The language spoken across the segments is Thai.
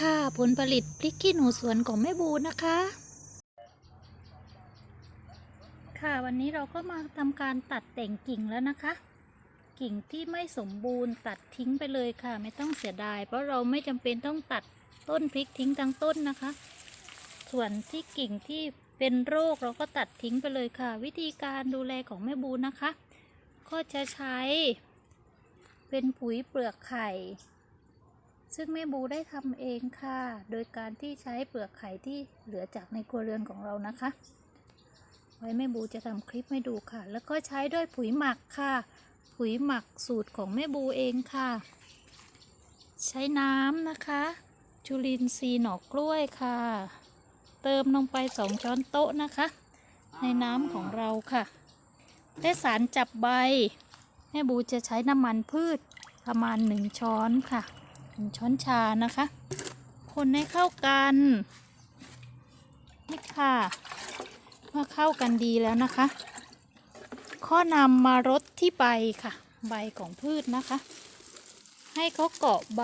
ค่ะ ผลผลิตพริกขี้หนูสวนของแม่บูนะคะ ค่ะวันนี้เราก็มาทำการตัดแต่งกิ่งแล้วนะคะ กิ่งที่ไม่สมบูรณ์ตัดทิ้งไปเลยค่ะ ไม่ต้องเสียดาย เพราะเราไม่จำเป็นต้องตัดต้นพริกทิ้งทั้งต้นนะคะ ส่วนที่กิ่งที่เป็นโรคเราก็ตัดทิ้งไปเลยค่ะ วิธีการดูแลของแม่บูนะคะ ก็จะใช้ เป็นปุ๋ยเปลือกไข่ ซึ่งแม่บูได้ทำเองค่ะ โดยการที่ใช้เปลือกไข่ที่เหลือจากในครัวเรือนของเรานะคะ ไว้แม่บูจะทำคลิปให้ดูค่ะ แล้วก็ใช้ด้วยปุ๋ยหมักค่ะปุ๋ยหมักสูตรของแม่บูเองค่ะ ใช้น้ำนะคะ จุลินทรีย์หน่อกล้วยค่ะ เติมลงไปสองช้อนโต๊ะนะคะ ในน้ำของเราค่ะ และสารจับใบ แม่บูจะใช้น้ำมันพืชประมาณหนึ่งช้อนค่ะ หนึ่งช้อนชานะคะ คนให้เข้ากันนี่ค่ะ เมื่อเข้ากันดีแล้วนะคะ ข้อนำมารดที่ใบค่ะ ใบของพืชนะคะ ให้เขาเกาะใบ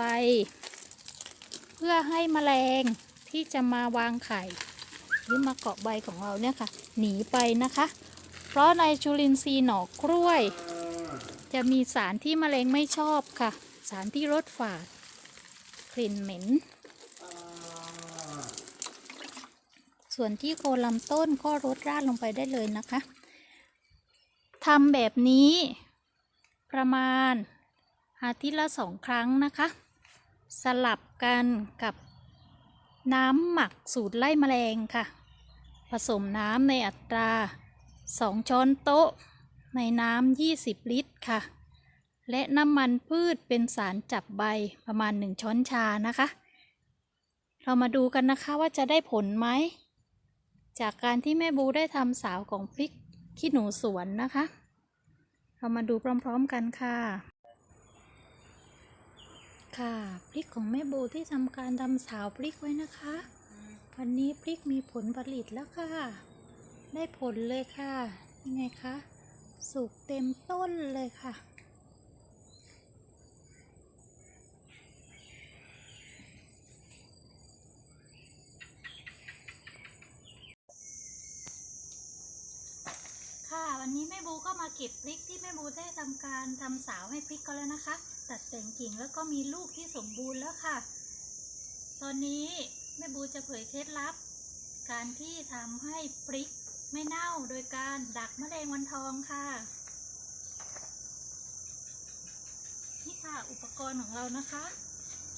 เพื่อให้แมลงที่จะมาวางไข่ หรือมาเกาะใบของเราเนี่ยค่ะ หนีไปนะคะ เพราะในจุลินทรีย์หน่อกล้วย จะมีสารที่แมลงไม่ชอบค่ะ สารที่รสฝาด กลิ่นเหม็น ส่วนที่โคนลำต้นก็รดราดลงไปได้เลยนะคะทำแบบนี้ประมาณอาทิตย์ละสองครั้งนะคะ สลับกันกับน้ำหมักสูตรไล่แมลงค่ะ ผสมน้ำในอัตรา 2 ช้อนโต๊ะ ในน้ำ 20 ลิตรค่ะ และน้ำมันพืชเป็นสารจับใบประมาณ 1 ช้อนชานะคะ เรามาดูกันนะคะว่าจะได้ผลไหม จากการที่แม่บูได้ทำสาวของพริกขี้หนูสวนนะคะ เรามาดูพร้อมๆกันค่ะ ค่ะพริกของแม่บูที่ทำการทำสาวพริกไว้นะคะ วันนี้พริกมีผลผลิตแล้วค่ะ ได้ผลเลยค่ะ ยังไงคะ สุกเต็มต้นเลยค่ะ ค่ะวันนี้แม่บูก็มาเก็บพริกที่แม่บูได้ทำการทำสาวให้พริกก็แล้วนะคะ ตัดแต่งกิ่งแล้วก็มีลูกที่สมบูรณ์แล้วค่ะ ตอนนี้แม่บูจะเผยเคล็ดลับ การที่ทำให้พริกไม่เน่าโดยการดักมะเร็งวันทองค่ะ นี่ค่ะอุปกรณ์ของเรานะคะ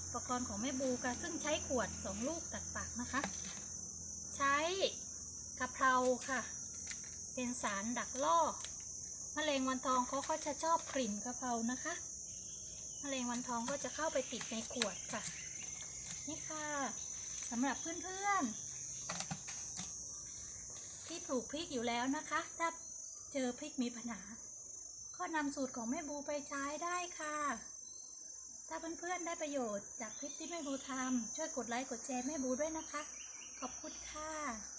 อุปกรณ์ของแม่บูค่ะซึ่งใช้ขวดสองลูกตัดปากนะคะ ใช้กะเพราค่ะ เป็นสารดักล่อมะเร็งวันทองเขาก็จะชอบกลิ่นกระเพรานะคะมะเร็งวันทองก็จะเข้าไปติดในขวดค่ะ นี่ค่ะสำหรับเพื่อนๆ ที่ปลูกพริกอยู่แล้วนะคะ ถ้าเจอพริกมีปัญหา ก็นำสูตรของแม่บูไปใช้ได้ค่ะ ถ้าเพื่อนๆได้ประโยชน์จากคลิปที่แม่บูทำช่วยกดไลค์กดแชร์แม่บูด้วยนะคะ ขอบคุณค่ะ